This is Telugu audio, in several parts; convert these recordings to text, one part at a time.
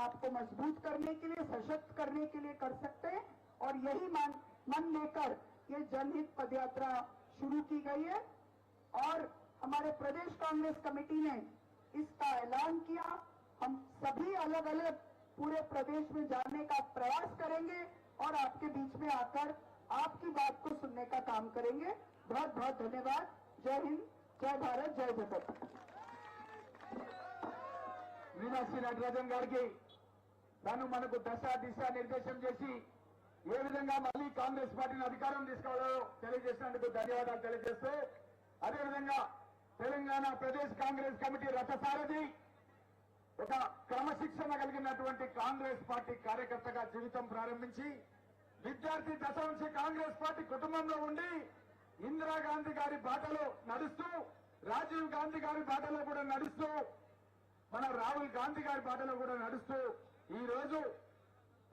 आपको मज़बूत करने के लिए, सशक्त करने के लिए कर सकते हैं। और यही मन मन लेकर ये जनहित पदयात्रा शुरू की गई है। और हमारे प्रदेश कांग्रेस कमेटी ने इसका ऐलान किया। हम सभी अलग अलग पूरे प्रदेश में जाने का प्रयास करेंगे और आपके बीच में आकर आपकी बात को सुनने का काम करेंगे। बहुत बहुत धन्यवाद। जय हिंद, जय भारत, जय जगत। मीनाक्षी नटराजन गार्गी తను మనకు దశ దిశ నిర్దేశం చేసి ఏ విధంగా మళ్ళీ కాంగ్రెస్ పార్టీని అధికారం తీసుకోవాలో తెలియజేసినందుకు ధన్యవాదాలు తెలియజేస్తూ అదేవిధంగా తెలంగాణ ప్రదేశ్ కాంగ్రెస్ కమిటీ రథసారథి ఒక క్రమశిక్షణ కలిగినటువంటి కాంగ్రెస్ పార్టీ కార్యకర్తగా జీవితం ప్రారంభించి విద్యార్థి దశ నుంచి కాంగ్రెస్ పార్టీ కుటుంబంలో ఉండి ఇందిరాగాంధీ గారి బాటలో నడుస్తూ రాజీవ్ గాంధీ గారి బాటలో కూడా నడుస్తూ మన రాహుల్ గాంధీ గారి బాటలో కూడా నడుస్తూ ఈ రోజు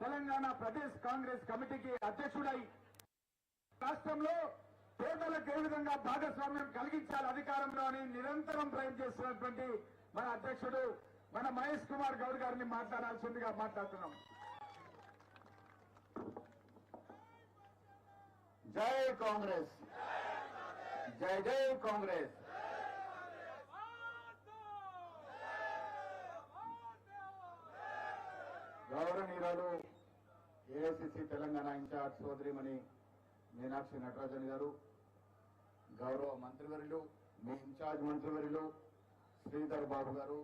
తెలంగాణ ప్రదేశ్ కాంగ్రెస్ కమిటీకి అధ్యక్షుడై రాష్ట్రంలో పేదలకు ఏ విధంగా భాగస్వామ్యం కలిగించాలి అధికారంలో అని నిరంతరం ప్రయత్నం చేస్తున్నటువంటి మన అధ్యక్షుడు మన మహేష్ కుమార్ గౌడ్ గారిని మాట్లాడాల్సిందిగా మాట్లాడుతున్నాం. జై కాంగ్రెస్. జై జై కాంగ్రెస్. గౌరవనీయురాలు ఏఐసిసి తెలంగాణ ఇన్ఛార్జ్ సోదరిమణి మీనాక్షి నటరాజన్ గారు గౌరవ మంత్రివర్యులు మీ ఇన్ఛార్జ్ మంత్రివర్యులు శ్రీధర్ బాబు గారు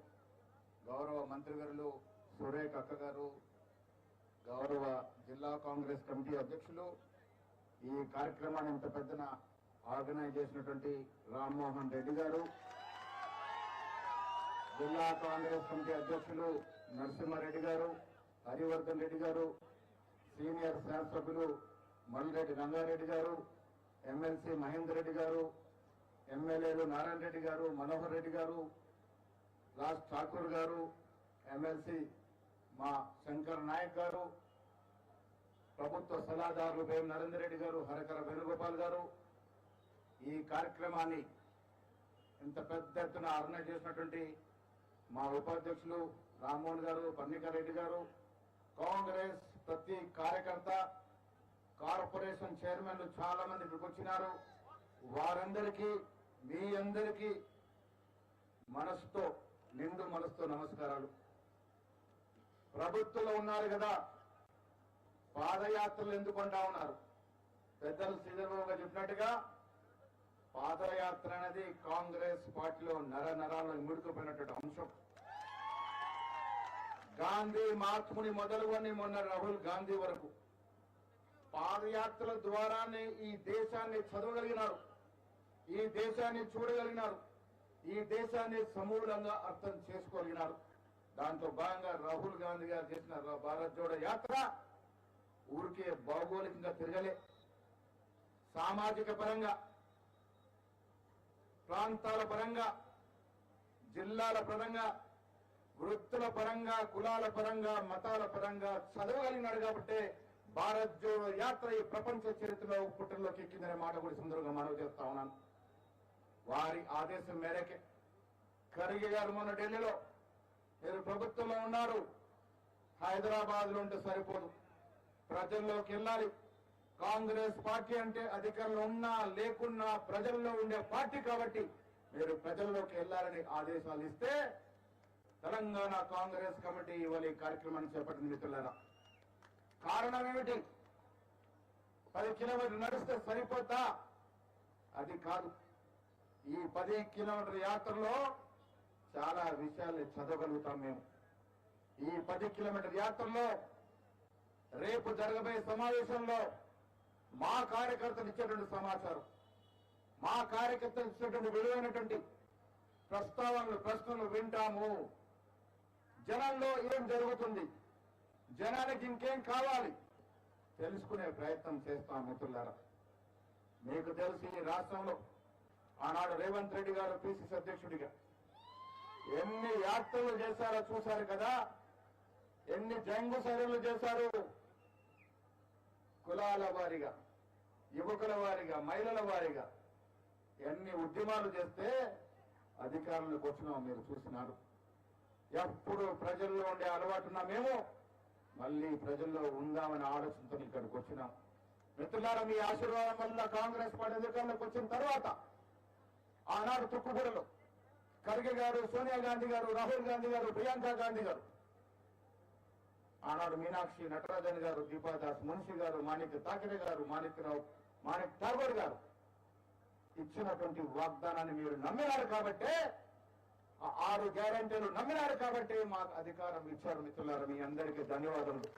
గౌరవ మంత్రివర్యులు సురేఖ్ అక్క గారు గౌరవ జిల్లా కాంగ్రెస్ కమిటీ అధ్యక్షులు ఈ కార్యక్రమాన్ని ఇంత పెద్దన ఆర్గనైజ్ చేసినటువంటి రామ్మోహన్ రెడ్డి గారు జిల్లా కాంగ్రెస్ కమిటీ అధ్యక్షులు నరసింహారెడ్డి గారు హరివర్ధన్ రెడ్డి గారు సీనియర్ శాసనసభ్యులు మల్లిరెడ్డి రంగారెడ్డి గారు ఎమ్మెల్సీ మహేందర్ రెడ్డి గారు ఎమ్మెల్యేలు నారాయణ రెడ్డి గారు మనోహర్ రెడ్డి గారు రాజ్ ఠాకూర్ గారు ఎమ్మెల్సీ మా శంకర్ నాయక్ గారు ప్రభుత్వ సలహాదారులు వేం నరేందర్ రెడ్డి గారు హరకర వేణుగోపాల్ గారు. ఈ కార్యక్రమాన్ని ఇంత పెద్ద ఎత్తున ఆర్గనైజ్ చేసినటువంటి మా ఉపాధ్యక్షులు రామ్మోహన్ గారు పన్నికర్ రెడ్డి గారు కాంగ్రెస్ ప్రతి కార్యకర్త కార్పొరేషన్ చైర్మన్లు చాలా మంది ఇక్కడికి వచ్చినారు వారందరికీ మీ అందరికీ మనసుతో నిండు మనసుతో నమస్కారాలు. ప్రభుత్వంలో ఉన్నారు కదా పాదయాత్రలు ఎందుకు అంటా ఉన్నారు? పెద్దలు శ్రీధర్బాబు గారు చెప్పినట్టుగా పాదయాత్ర అనేది కాంగ్రెస్ పార్టీలో నర నరాలను ముడుకుపోయినటువంటి అంశం. గాంధీ మహాత్ముని మొదలుకొని మొన్న రాహుల్ గాంధీ వరకు పాదయాత్రల ద్వారానే ఈ దేశాన్ని చదవగలిగినారు. ఈ దేశాన్ని చూడగలిగినారు. ఈ దేశాన్ని సమూలంగా అర్థం చేసుకోగలిగినారు. దాంట్లో భాగంగా రాహుల్ గాంధీ గారు చేసిన భారత్ జోడ యాత్ర ఊరికే భౌగోళికంగా తిరగలే. సామాజిక పరంగా ప్రాంతాల పరంగా జిల్లాల పరంగా వృత్తుల పరంగా కులాల పరంగా మతాల పరంగా చదవగలిగినాడు కాబట్టి భారత్ జోడో యాత్ర ఈ ప్రపంచ చరిత్రలో పుట్టంలోకి ఎక్కిందనే మాట కూడా సుందరంగా మనవి చేస్తా ఉన్నాను. వారి ఆదేశం మేరకే. ఖర్గే గారు మొన్న ఢిల్లీలో మీరు ప్రభుత్వంలో ఉన్నారు హైదరాబాద్లో ఉంటే సరిపోదు. ప్రజల్లోకి వెళ్ళాలి. కాంగ్రెస్ పార్టీ అంటే అధికారంలో ఉన్నా లేకున్నా ప్రజల్లో ఉండే పార్టీ కాబట్టి మీరు ప్రజల్లోకి వెళ్ళాలని ఆదేశాలు ఇస్తే తెలంగాణ కాంగ్రెస్ కమిటీ ఇవాళ ఈ కార్యక్రమాన్ని చేపట్టింది మిత్రులారా. కారణం ఏమిటి? పది కిలోమీటర్లు నడిస్తే సరిపోతా? అది కాదు. ఈ పది కిలోమీటర్ యాత్రలో చాలా విషయాలు చదవగలుగుతాం మేము. ఈ పది కిలోమీటర్ యాత్రలో రేపు జరగబోయే సమావేశంలో మా కార్యకర్తలు ఇచ్చేటువంటి సమాచారం మా కార్యకర్తలు ఇచ్చేటువంటి విలువైనటువంటి ప్రస్తావనలు ప్రశ్నలు వింటాము. జనంలో ఏం జరుగుతుంది? జనానికి ఇంకేం కావాలి? తెలుసుకునే ప్రయత్నం చేస్తాం మిత్రులారా. మీకు తెలిసి ఈ రాష్ట్రంలో ఆనాడు రేవంత్ రెడ్డి గారు పిసిసి అధ్యక్షుడిగా. ఎన్ని యాత్రలు చేశారో చూశారు కదా? ఎన్ని జంగు సైరలు చేశారు? కులాల వారిగా యువకుల వారిగా మహిళల వారిగా ఎన్ని ఉద్యమాలు చేస్తే అధికారులకు వచ్చినా మీరు చూసినారు. ఎప్పుడు ప్రజల్లో ఉండే అలవాటున్నా మేము మళ్ళీ ప్రజల్లో ఉందామనే ఆలోచనతో ఇక్కడికి వచ్చినాం. మిత్రులారా మీ ఆశీర్వాదం వల్ల కాంగ్రెస్ పార్టీ అధికారంలోకి వచ్చిన తర్వాత ఆనాడు తుక్కుగూడలో ఖర్గే గారు సోనియా గాంధీ గారు రాహుల్ గాంధీ గారు ప్రియాంక గాంధీ గారు ఆనాడు మీనాక్షి నటరాజన్ గారు దీపాదాస్ మున్షి గారు మాణిక్య తాకిరే గారు మాణిక్యరావు మాణిక్ ఠాగూర్ గారు ఇచ్చినటువంటి వాగ్దానాన్ని మీరు నమ్మినారు కాబట్టే ఆరు గ్యారంటీలు నమ్మినారు కాబట్టి మాకు అధికారం ఇచ్చారు మిత్రులారు మీ అందరికీ ధన్యవాదములు.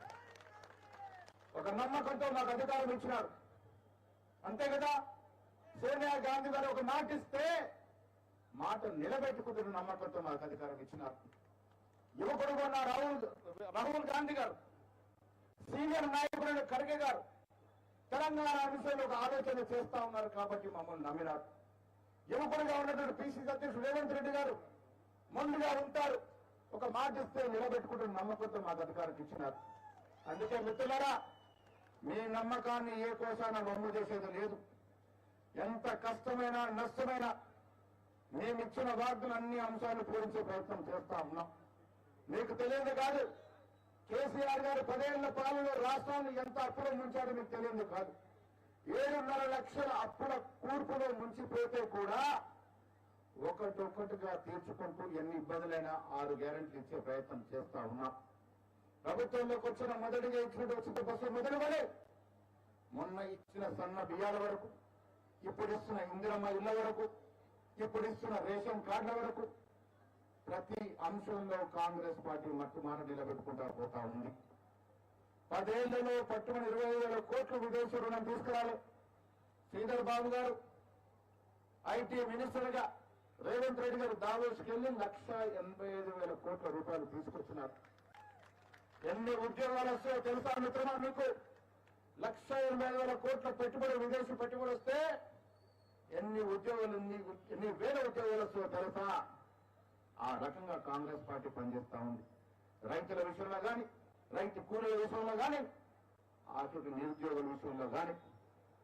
ఒక నమ్మకంతో మాకు అధికారం ఇచ్చినారు. అంతే కదా? సోనియా గాంధీ గారు ఒక మాట ఇస్తే మాట నిలబెట్టుకుంటున్న నమ్మకంతో మాకు అధికారం ఇచ్చినారు. యువకుడు ఉన్న రాహుల్ రాహుల్ గాంధీ గారు సీనియర్ నాయకుడు ఖర్గే గారు తెలంగాణ విషయంలో ఒక ఆలోచన చేస్తా ఉన్నారు కాబట్టి మమ్మల్ని నమ్మినారు. యువకుడుగా ఉన్నటువంటి పిసిసి అధ్యక్షుడు రేవంత్ రెడ్డి గారు ముందుగా ఉంటారు. ఒక మాట ఇస్తే నిలబెట్టుకుంటున్న నమ్మకంతో మాకు అధికారికి ఇచ్చినారు. అందుకే మిత్రులరా మీ నమ్మకాన్ని ఏ కోసాన వమ్ము చేసేది లేదు. ఎంత కష్టమైనా నష్టమైనా మేమిచ్చిన వాగ్దాన అన్ని అంశాలు పూరించే ప్రయత్నం చేస్తా ఉన్నాం. మీకు తెలియదు కాదు కేసీఆర్ గారు పదేళ్ళ పాలన రాష్ట్రాన్ని ఎంత అప్పులో ముంచాడో మీకు తెలియదు కాదు. ఏడున్నర లక్షల అప్పుల కూర్పులో ముంచిపోతే కూడా ఒకటొక్కటిగా తీర్చుకుంటూ ఎన్ని ఇబ్బందులైనా ఆరు గ్యారెంటీలు ఇచ్చే ప్రయత్నం చేస్తా ఉన్నాం. ప్రభుత్వంలోకి వచ్చిన మొదటిగా ఇచ్చిన ఉచిత బస్సు మొదలు వలె మొన్న ఇచ్చిన సన్న బియ్యాల వరకు ఇప్పుడు ఇస్తున్న ఇందిరమ్మ ఇళ్ళ వరకు ఇప్పుడు ఇస్తున్న రేషన్ కార్డుల వరకు ప్రతి అంశంలో కాంగ్రెస్ పార్టీ మట్టుమాన నిలబెట్టుకుంటా పోతా ఉంది. పదేళ్ళలో పట్టుమని ఇరవై వేల కోట్లు విదేశీ రుణం తీసుకురాలి. శ్రీధర్ బాబు గారు ఐటీ మినిస్టర్గా రేవంత్ రెడ్డి గారు దావోస్కి వెళ్ళి లక్ష ఎనభై ఐదు వేల కోట్ల రూపాయలు తీసుకొచ్చినారు. ఎన్ని ఉద్యోగాలు వస్తాయో తెలుసా మిత్రమా మీకు? లక్ష ఎనభై వేల కోట్ల పెట్టుబడి విదేశీ పెట్టుబడి వస్తే ఎన్ని ఉద్యోగాలు ఎన్ని ఎన్ని వేల ఉద్యోగాలు వస్తాయో తెలుసా? ఆ రకంగా కాంగ్రెస్ పార్టీ పనిచేస్తా ఉంది. రైతుల విషయంలో కానీ రైతు కూలీల విషయంలో కానీ ఆఖరికి నిరుద్యోగుల విషయంలో కానీ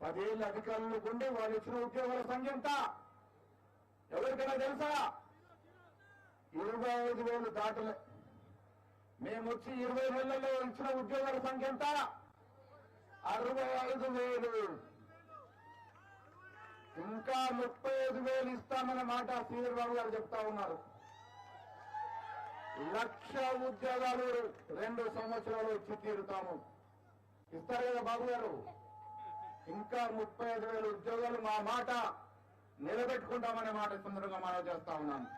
పదేళ్ళ అధికారులు ఉండి వాళ్ళు ఇచ్చిన ఉద్యోగాల సంఖ్య ఎంత? ఎవరికైనా తెలుసా? ఇరవై ఐదు వేలు దాటలే. మేము వచ్చి ఇరవై నెలల్లో ఇచ్చిన ఉద్యోగాల సంఖ్య ఎంత? అరవై ఐదు వేలు. ఇంకా ముప్పై ఐదు వేలు ఇస్తామన్న మాట శ్రీధర్ బాబు గారు చెప్తా ఉన్నారు. లక్ష ఉద్యోగాలు రెండు సంవత్సరాలు ఇచ్చి తీరుతాము. ఇస్తారు కదా బాబు గారు? ఇంకా ముప్పై ఐదు వేల ఉద్యోగాలు మా మాట. నిలబెట్టుకుంటామనే మాట ఈ సందర్భంగా మనం చేస్తా ఉన్నాను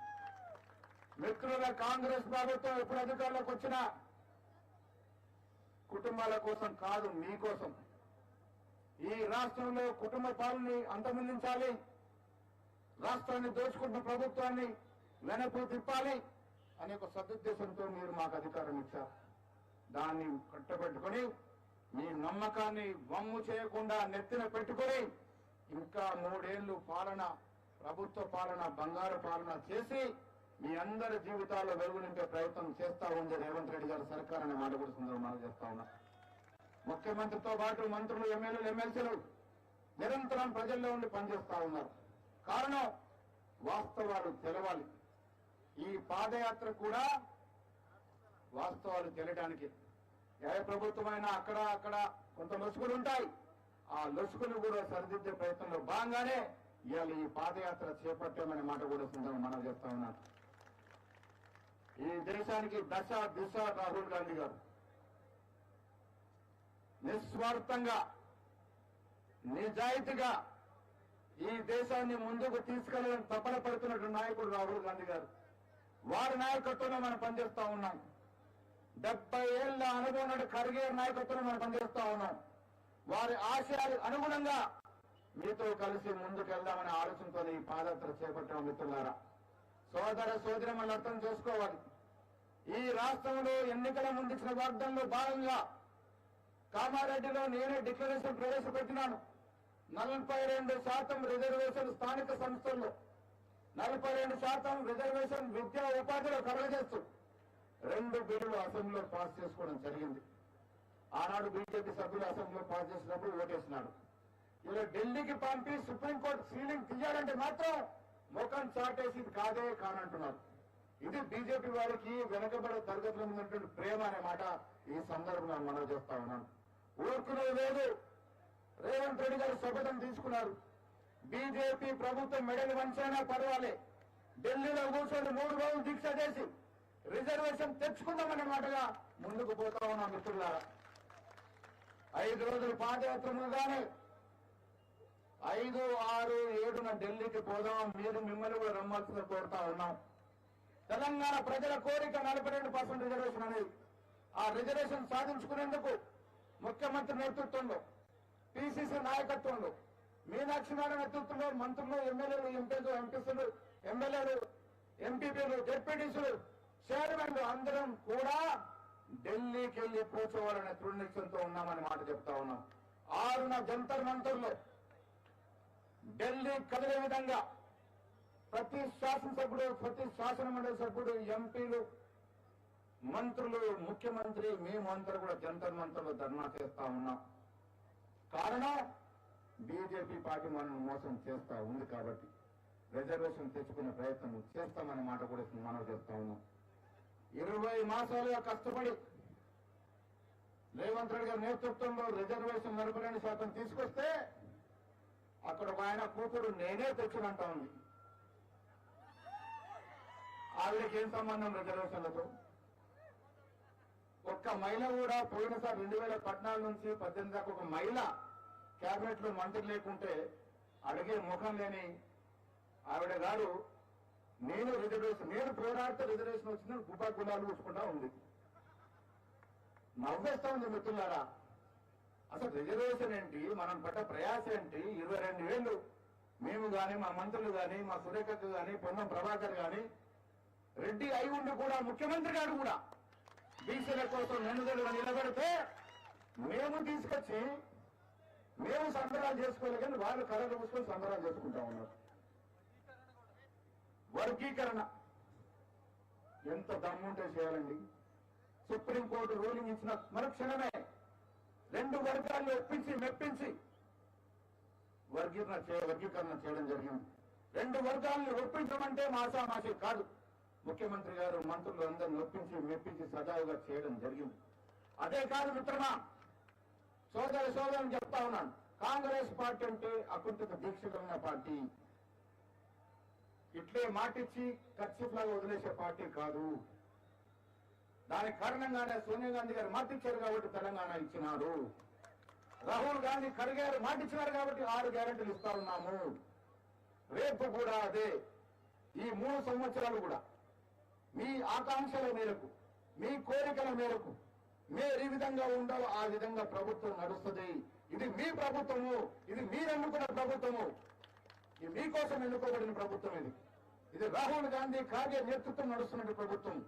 మిత్రుల కాంగ్రెస్ ప్రభుత్వం ఎప్పుడు అధికారంలోకి వచ్చినా కుటుంబాల కోసం కాదు మీకోసం ఈ రాష్ట్రంలో కుటుంబ పాలని అంతమొందించాలి. రాష్ట్రాన్ని దోచుకుంటున్న ప్రభుత్వాన్ని వెనక్కు తిప్పాలి అనే ఒక సదుద్దేశంతో మీరు మాకు అధికారం ఇచ్చారు. దాన్ని కట్టబెట్టుకొని మీ నమ్మకాన్ని వమ్ము చేయకుండా నెత్తిన పెట్టుకొని ఇంకా మూడేళ్ళు పాలన ప్రభుత్వ పాలన బంగారు పాలన చేసి మీ అందరి జీవితాల్లో వెలుగు నింపే ప్రయత్నం చేస్తా ఉంది రేవంత్ రెడ్డి గారి సర్కార్ అనే మాట కూడా సందర్భంగా చేస్తా ఉన్నా. ముఖ్యమంత్రితో పాటు మంత్రులు ఎమ్మెల్యేలు ఎమ్మెల్సీలు నిరంతరం ప్రజల్లో ఉండి పనిచేస్తా ఉన్నారు. కారణం వాస్తవాలు తెలవాలి. ఈ పాదయాత్ర కూడా వాస్తవాలు తెలియడానికి ఏ ప్రభుత్వమైనా అక్కడ అక్కడ కొంత మసుగులు ఉంటాయి ఆ లొసుకును కూడా సరిదిద్దే ప్రయత్నంలో భాగంగానే ఇవాళ ఈ పాదయాత్ర చేపట్టామనే మాట కూడా సందర్భం మనం చెప్తా ఉన్నాను ఈ దేశానికి దశ దిశ రాహుల్ గాంధీ గారు. నిస్వార్థంగా నిజాయితీగా ఈ దేశాన్ని ముందుకు తీసుకెళ్ళని తపన పడుతున్నట్టు నాయకుడు రాహుల్ గాంధీ గారు. వారి నాయకత్వంలో మనం పనిచేస్తా ఉన్నాం. డెబ్బై ఏళ్ళ అనుభవం నాటి ఖర్గే నాయకత్వంలో మనం పనిచేస్తా ఉన్నాం. వారి ఆశయాలకు అనుగుణంగా మీతో కలిసి ముందుకెళ్దామనే ఆలోచనతో ఈ పాదయాత్ర చేపట్టడం మిత్రులారా. సోదర సోదరి మనం అర్థం చేసుకోవాలి. ఈ రాష్ట్రంలో ఎన్నికల ముందు వాగ్దంలో భాగంగా కామారెడ్డిలో నేనే డిక్లరేషన్ ప్రవేశపెట్టినాను. నలభై రెండు శాతం రిజర్వేషన్ స్థానిక సంస్థల్లో నలభై రెండు శాతం రిజర్వేషన్ విద్యా ఉపాధిలో కలగజేస్తూ రెండు బిల్లులు అసెంబ్లీలో పాస్ చేసుకోవడం జరిగింది. ఆనాడు బీజేపీ సభ్యులు అసెంబ్లీలో పాస్ చేసినప్పుడు ఓటేసినాడు. ఇలా ఢిల్లీకి పంపి సుప్రీంకోర్టు సీలింగ్ తీయాలంటే మాత్రం ముఖం చాటేసి కాదే కానంటున్నారు. ఇది బీజేపీ వారికి వెనకబడే తరగతుల ఉన్నటువంటి ప్రేమ అనే మాట ఈ సందర్భంగా మనం చేస్తా ఉన్నాను ఊరుకునే లేదు. రేవంత్ రెడ్డి గారు శపథం తీసుకున్నారు. బీజేపీ ప్రభుత్వం మెడలు వంచైనా పర్వాలే. ఢిల్లీలో కూర్చొని మూడు రోజులు దీక్ష చేసి రిజర్వేషన్ తెచ్చుకుందామనే మాటగా ముందుకు పోతా ఉన్నాం మిత్రులారా. ఐదు రోజులు పాదయాత్ర ముందుగానే ఐదు ఆరు ఏడున ఢిల్లీకి పోదాం. మీరు మిమ్మల్ని కూడా రమ్మాల్సిన కోరుతా ఉన్నాం. తెలంగాణ ప్రజల కోరిక నలభై రెండు పర్సెంట్ రిజర్వేషన్ అనేది. ఆ రిజర్వేషన్ సాధించుకునేందుకు ముఖ్యమంత్రి నేతృత్వంలో పిసిసి నాయకత్వంలో మీనాక్షి నారాయణ నేతృత్వంలో మంత్రులు ఎమ్మెల్యేలు ఎంపీలు ఎంపీసీలు ఎమ్మెల్యేలు ఎంపీపీలు డిప్యూటీసులు చైర్మన్లు అందరం కూడా ఢిల్లీకి వెళ్ళి కూర్చోవాలనే దృఢ ఉన్నామని మాట చెప్తా ఉన్నాం. ఆరున జంతర్ మంతర్లో ఢిల్లీ కదిలే విధంగా ప్రతి శాసనసభ్యుడు ప్రతి శాసనమండలి సభ్యుడు ఎంపీలు మంత్రులు ముఖ్యమంత్రి మేమందరూ కూడా జంతర్ మంత్రులు ధర్నా చేస్తా ఉన్నాం. కారణం బీజేపీ పార్టీ మనం మోసం చేస్తా ఉంది కాబట్టి రిజర్వేషన్ తెచ్చుకునే ప్రయత్నం చేస్తామనే మాట కూడా మనం చేస్తా ఉన్నాం. ఇరవై మాసాలుగా కష్టపడి రేవంత్ రెడ్డి గారి నేతృత్వంలో రిజర్వేషన్ నలభై రెండు శాతం తీసుకొస్తే అక్కడ ఆయన కూతురు నేనే తెచ్చినంటా ఉంది. ఆవిడకి ఏం సంబంధం రిజర్వేషన్లతో? ఒక్క మహిళ కూడా పోయినసారి రెండు వేల పద్నాలుగు నుంచి పద్దెనిమిది దాకా ఒక మహిళ క్యాబినెట్లో మంత్రి లేకుంటే అడిగే ముఖం లేని ఆవిడ గారు నేను రిజర్వేషన్ నేను పోరాడితే రిజర్వేషన్ వచ్చిందని గుబ్బా గులాలు ఊసుకుంటా ఉంది. నవ్వేస్తా ఉంది మిత్రులారా. అసలు రిజర్వేషన్ ఏంటి? మనం పడ్డ ప్రయాస ఏంటి? ఇరవై రెండు ఏళ్ళు మేము గాని మా మంత్రులు గాని మా సురేఖకు గాని పొన్నం ప్రభాకర్ గాని రెడ్డి అయి ఉండి కూడా ముఖ్యమంత్రి గారు కూడా బీసీల కోసం నిండుదలుగా నిలబెడితే మేము తీసుకొచ్చి మేము సంబరాలు చేసుకోవాలి కానీ వాళ్ళు కరెంటు మూసుకొని సంబరాలు చేసుకుంటా ఉన్నారు. వర్గీకరణ. ఎంత దమ్ముంటే చేయాలండి? సుప్రీంకోర్టు రూలింగ్ ఇచ్చిన మరుక్షణమే రెండు వర్గాలు ఒప్పించి మెప్పించి వర్గీకరణ వర్గీకరణ చేయడం జరిగింది. రెండు వర్గాలను ఒప్పించమంటే మాసామాసి కాదు. ముఖ్యమంత్రి గారు మంత్రులు అందరిని ఒప్పించి మెప్పించి సజావుగా చేయడం జరిగింది. అదే కాదు మిత్రమా సోదరి సోదరుని చెప్తా ఉన్నాను. కాంగ్రెస్ పార్టీ అంటే అకుంఠిత దీక్ష పార్టీ. ఇట్లే మాటిచ్చి ఖర్చులాగా వదిలేసే పార్టీ కాదు. దానికి కారణంగానే సోనియా గాంధీ గారు మాటిచ్చారు కాబట్టి తెలంగాణ ఇచ్చినారు రాహుల్ గాంధీ ఖర్గే మాటిచ్చినారు కాబట్టి ఆరు గ్యారెంటీలు ఇస్తా ఉన్నాము. రేపు కూడా అదే. ఈ మూడు సంవత్సరాలు కూడా. మీ ఆకాంక్షల మేరకు మీ కోరికల మేరకు మీరు ఈ విధంగా ఉండాలో ఆ విధంగా ప్రభుత్వం నడుస్తుంది. ఇది మీ ప్రభుత్వము ఇది మీరు ఎన్నుకున్న ప్రభుత్వము. ఇది మీకోసం ఎన్నుకోబడిన ప్రభుత్వం ఇది. ఇది రాహుల్ గాంధీ కార్య నేతృత్వం నడుస్తున్నట్టు ప్రభుత్వం.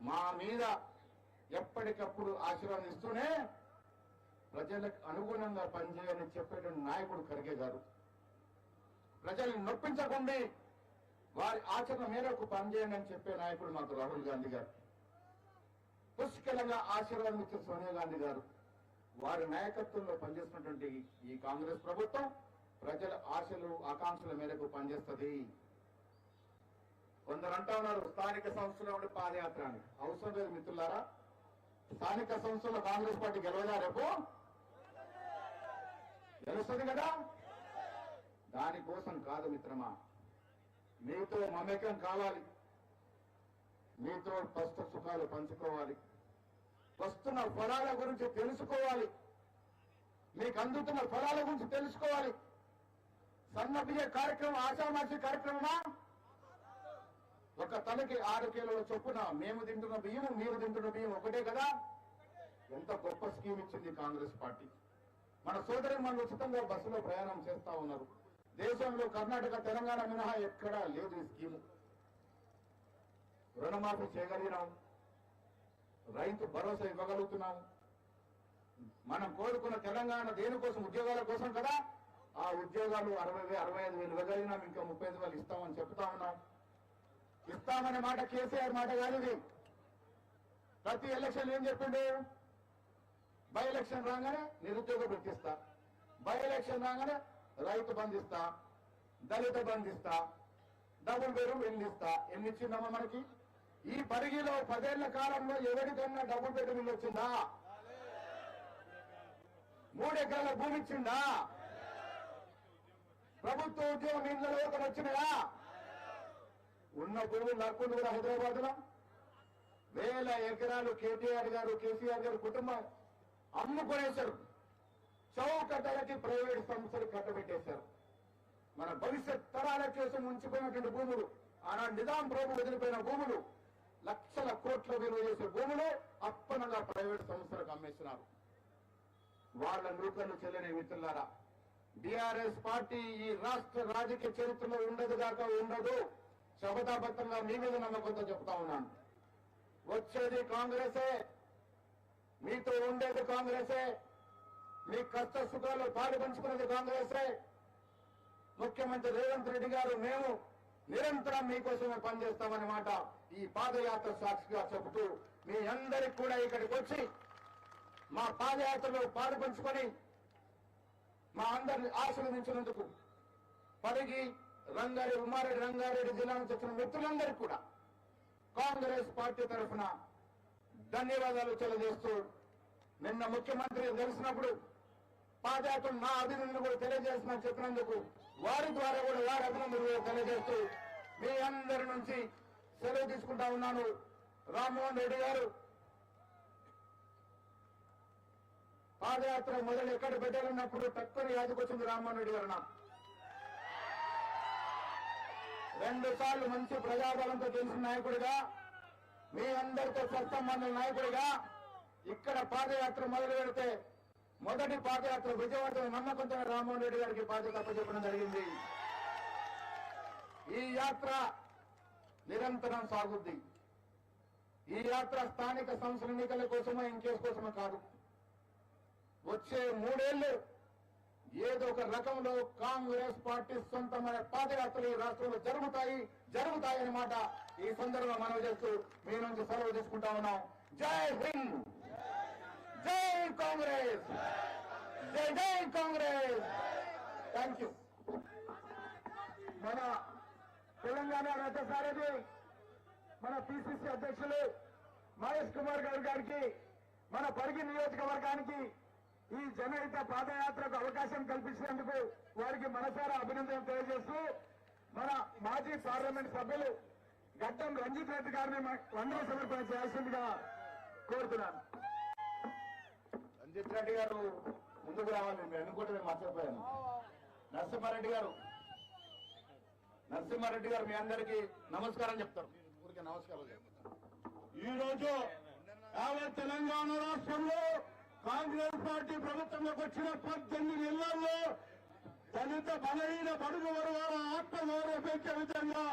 మా మీద ఎప్పటికప్పుడు ఆశీర్వాదిస్తూనే ప్రజలకు అనుగుణంగా పనిచేయని చెప్పేటువంటి నాయకుడు ఖర్గే గారు. ప్రజల్ని నొప్పించకుండా. వారి ఆచరణ మేరకు పనిచేయండి అని చెప్పే నాయకుడు మాకు రాహుల్ గాంధీ గారు. పుష్కలంగా ఆశీర్వాదం ఇచ్చిన సోనియా గాంధీ గారు. వారి నాయకత్వంలో పనిచేస్తున్నటువంటి ఈ కాంగ్రెస్ ప్రభుత్వం ప్రజల ఆశలు ఆకాంక్షల మేరకు పనిచేస్తుంది. కొందరు అంటా ఉన్నారు స్థానిక సంస్థలో ఉండే పాదయాత్ర అని అవసరం లేదు మిత్రులారా. స్థానిక సంస్థలో కాంగ్రెస్ పార్టీ గెలవదా రేపు? గెలుస్తుంది కదా? దానికోసం కాదు మిత్రమా మీతో మమేకం కావాలి. మీతో కష్ట సుఖాలు పంచుకోవాలి. వస్తున్న ఫలాల గురించి తెలుసుకోవాలి. మీకు అందుతున్న ఫలాల గురించి తెలుసుకోవాలి. సన్న కార్యక్రమం ఆషామాషి కార్యక్రమమా? ఒక తలకి ఆరు కిలోల చొప్పున మేము తింటున్న బియ్యం మీరు తింటున్న బియ్యం ఒకటే కదా? ఎంత గొప్ప స్కీమ్ ఇచ్చింది కాంగ్రెస్ పార్టీ. మన సోదరి మన ఉచితంగా బస్సులో ప్రయాణం చేస్తా ఉన్నారు. దేశంలో కర్ణాటక తెలంగాణ మినహా ఎక్కడా లేదు ఈ స్కీము. రుణమాఫీ చేయగలిగినాం. రైతు భరోసా ఇవ్వగలుగుతున్నాం. మనం కోరుకున్న తెలంగాణ దేనికోసం? ఉద్యోగాల కోసం కదా? ఆ ఉద్యోగాలు అరవై అరవై ఐదు వేలు ఇవ్వగలిగినాం ఇంకా ముప్పై ఐదు వేలు ఇస్తామని చెప్తా ఉన్నాం. ఇస్తామనే మాట కేసీఆర్ మాట కాదు ఇది. ప్రతి ఎలక్షన్ ఏం చెప్పిండు? బై ఎలక్షన్ రాగానే నిరుద్యోగ వృత్తిస్తా బై ఎలక్షన్ రాగానే రైతు బంధిస్తా దళిత బంధిస్తా డబుల్ బెడ్రూమ్ ఇల్లు ఇస్తా. ఎన్ని ఇచ్చిందమ్మా మనకి? ఈ పరిగిలో పదేళ్ళ కాలంలో ఎవరికన్నా డబుల్ బెడ్రూమ్ ఇల్లు వచ్చిందా? మూడెకరాల భూమి ఇచ్చిందా? ప్రభుత్వ ఉద్యోగం నిధులు ఒకటి వచ్చినాయా? ఉన్న భూములు నక్కుంది కూడా హైదరాబాద్లో వేల ఎకరాలు కేటీఆర్ గారు కేసీఆర్ గారు కుటుంబం అమ్ముకునేశారు. చౌకట్టలకి ప్రైవేట్ సంస్థలు కట్టబెట్టేశారు. మన భవిష్యత్ తరాల కోసం ఉంచిపోయినటువంటి భూములు ఆనాడు నిజాం ప్రభు వదిలిపోయిన భూములు లక్షల కోట్ల విలువ చేసే భూములు అప్పనగా ప్రైవేట్ సంస్థలకు అమ్మేస్తున్నారు. వాళ్ళ నూకలు చెల్లని మిత్రులారా డిఆర్ఎస్ పార్టీ ఈ రాష్ట్ర రాజకీయ చరిత్రలో ఉండదు గాక ఉండదు. శపథాబద్ధంగా మీ మీద నమ్మకంతో చెప్తా ఉన్నాను. వచ్చేది కాంగ్రెసే. మీతో ఉండేది కాంగ్రెసే. మీ కష్ట సుఖాలు పాలు కాంగ్రెసే. ముఖ్యమంత్రి రేవంత్ రెడ్డి గారు మేము నిరంతరం మీకోసమే పనిచేస్తామనే మాట ఈ పాదయాత్ర సాక్షిగా చెబుతూ మీ అందరికి కూడా ఇక్కడికి వచ్చి మా పాదయాత్రలో పాలు పంచుకొని మా అందరిని ఆశీర్వదించినందుకు పరిగి రంగారెడ్డి ఉమారెడ్డి రంగారెడ్డి జిల్లా నుంచి వచ్చిన మిత్రులందరికీ కూడా కాంగ్రెస్ పార్టీ తరఫున ధన్యవాదాలు తెలియజేస్తూ నిన్న ముఖ్యమంత్రి తెలిసినప్పుడు పాదయాత్ర నా అభినందనలు కూడా తెలియజేస్తున్నా చెప్పినందుకు వారి ద్వారా కూడా వారి అభినందనలు తెలియజేస్తూ మీ అందరి నుంచి సెలవు తీసుకుంటా ఉన్నాను. రామ్మోహన్ రెడ్డి గారు పాదయాత్ర మొదలు ఎక్కడ పెట్టాలన్నప్పుడు తక్కువ యాదకొచ్చింది రామ్మోహన్ రెడ్డి గారు నాకు. రెండు సార్లు మంచి ప్రజాబలంతో గెలిచిన నాయకుడిగా మీ అందరితో సత్సంబంధం నాయకుడిగా ఇక్కడ పాదయాత్ర మొదలు పెడితే మొదటి పాదయాత్ర విజయవంతమైన నమ్మకంతో రామ్మోహన్ రెడ్డి గారికి బాధ్యత అప్పచెప్పడం జరిగింది. ఈ యాత్ర నిరంతరం సాగుద్ది. ఈ యాత్ర స్థానిక సంస్థల ఎన్నికల కోసమో ఇంకేస్ కోసమో కాదు. వచ్చే మూడేళ్ళు ఏదో ఒక రకంలో కాంగ్రెస్ పార్టీ సొంతమైన పాదయాత్రలు రాష్ట్రంలో జరుగుతాయి జరుగుతాయి అన్నమాట ఈ సందర్భంగా మనం చేస్తూ మీ నుంచి సెలవు తీసుకుంటా ఉన్నాం. జై హింద్! జై కాంగ్రెస్! జై జై కాంగ్రెస్! Thank you. మన తెలంగాణ రథసారథి మన పిసిసి అధ్యక్షులు మహేష్ కుమార్ గారు గారికి మన పరిగి నియోజకవర్గానికి ఈ జనహిత పాదయాత్రకు అవకాశం కల్పించినందుకు వారికి మనసారా అభినందనలు తెలియజేస్తూ మన మాజీ పార్లమెంట్ సభ్యులు గడ్డం రంజిత్ రెడ్డి గారిని వందన సమర్పణ చేయాల్సిందిగా కోరుతున్నాను. రంజిత్ రెడ్డి గారు ముందుకు రావాలి మీరు అనుకుంటే నేను మర్చిపోయాను. నరసింహారెడ్డి గారు నరసింహారెడ్డి గారు మీ అందరికీ నమస్కారం చెప్తారు. ఊరికే నమస్కారం ఈ రోజు యావత్ తెలంగాణ రాష్ట్రంలో కాంగ్రెస్ పార్టీ ప్రభుత్వంలోకి వచ్చిన పద్దెనిమిది నెలల్లో దళిత బలహీన బడుగు వర్గాల ఆత్మగౌరవ పెంచే విధంగా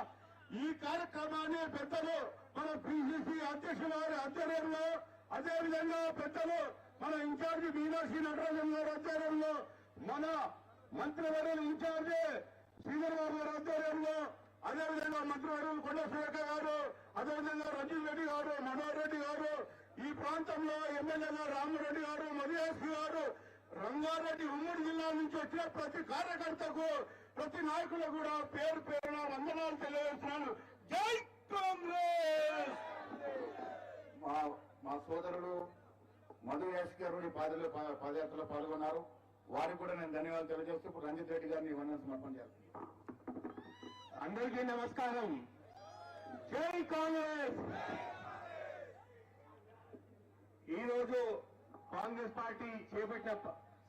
ఈ కార్యక్రమాన్ని పెద్దలు మన పిసిసి అధ్యక్షుల వారి ఆధ్వర్యంలో అదేవిధంగా పెద్దలు మన ఇన్ఛార్జి మీనాక్షి నటరాజన్ గారి ఆధ్వర్యంలో మన మంత్రివర్యుల ఇన్ఛార్జి శ్రీధర్ బాబు గారి ఆధ్వర్యంలో అదేవిధంగా మంత్రివర్యులు కొండ సురేఖ గారు అదేవిధంగా రంజిత్ రెడ్డి గారు మనోహర్ రెడ్డి గారు ఈ ప్రాంతంలో ఎమ్మెల్యేగా రామరెడ్డి గారు మధుయాస్ గారు రంగారెడ్డి ఉమ్మడి జిల్లా నుంచి వచ్చిన ప్రతి కార్యకర్తకు ప్రతి నాయకులకు కూడా పేరు పేరున వందనాలు తెలియజేస్తున్నాను. జై కాంగ్రెస్! మా మా సోదరుడు మధు యాష్ గారు పాదలో పాదయాత్రలో పాల్గొన్నారు. వారికి కూడా నేను ధన్యవాదాలు తెలియజేస్తూ ఇప్పుడు రంజిత్ రెడ్డి గారిని వందన సమర్పణ చేస్తున్నాను. అందరికీ నమస్కారం. జై కాంగ్రెస్! రోజు కాంగ్రెస్ పార్టీ చేపట్టిన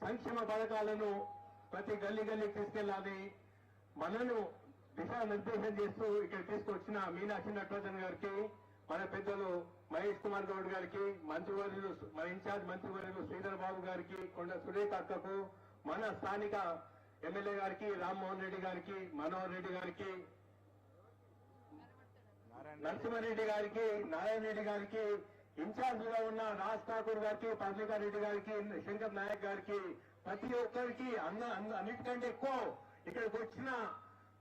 సంక్షేమ పథకాలను ప్రతి గల్లీ గల్లీ తీసుకెళ్ళాలి మనను దిశానిర్దేశం చేస్తూ ఇక్కడ తీసుకొచ్చిన మీనాక్షి నటరాజన్ గారికి మన పెద్దలు మహేష్ కుమార్ గౌడ్ గారికి మంత్రివర్యులు మన ఇన్ఛార్జ్ మంత్రివర్యులు శ్రీధర్ బాబు గారికి కొండ సురేఖ అక్కకు మన స్థానిక ఎమ్మెల్యే గారికి రామ్మోహన్ రెడ్డి గారికి మనోహర్ రెడ్డి గారికి నరసింహారెడ్డి గారికి నారాయణ రెడ్డి గారికి ఇన్ఛార్జ్గా ఉన్న రాజ్ ఠాకూర్ గారికి పద్మికా రెడ్డి గారికి శంకర్ నాయక్ గారికి ప్రతి ఒక్కరికి అన్న అన్న- అన్నిటికంటే ఎక్కువ ఇక్కడికి వచ్చిన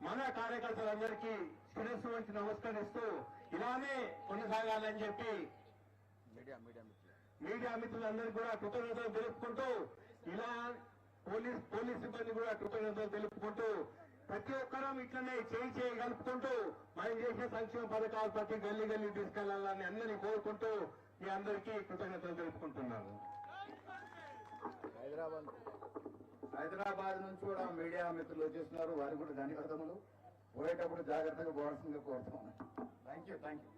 మన కార్యకర్తలందరికీ శిరస్సు వంచి నమస్కరిస్తూ ఇలానే కొనసాగాలని చెప్పి మీడియా మిత్రులందరికీ కూడా కృతజ్ఞతలు తెలుపుకుంటూ ఇలా పోలీస్ పోలీస్ సిబ్బంది కూడా కృతజ్ఞతలు తెలుపుకుంటూ ప్రతి ఒక్కరం ఇట్లనే చేయి చేయి కలుపుకుంటూ మనం చేసే సంక్షేమ పథకాలు ప్రతి గల్లీ గల్లీ తీసుకెళ్ళాలని అందరినీ కోరుకుంటూ మీ అందరికీ కృతజ్ఞతలు తెలుపుకుంటున్నాను. హైదరాబాద్. నుంచి కూడా మీడియా మిత్రులు వచ్చేస్తున్నారు. వారికి కూడా ధన్యవాదములు. పోయేటప్పుడు జాగ్రత్తగా పోవాల్సిందిగా కోరుతున్నాను. Thank you thank you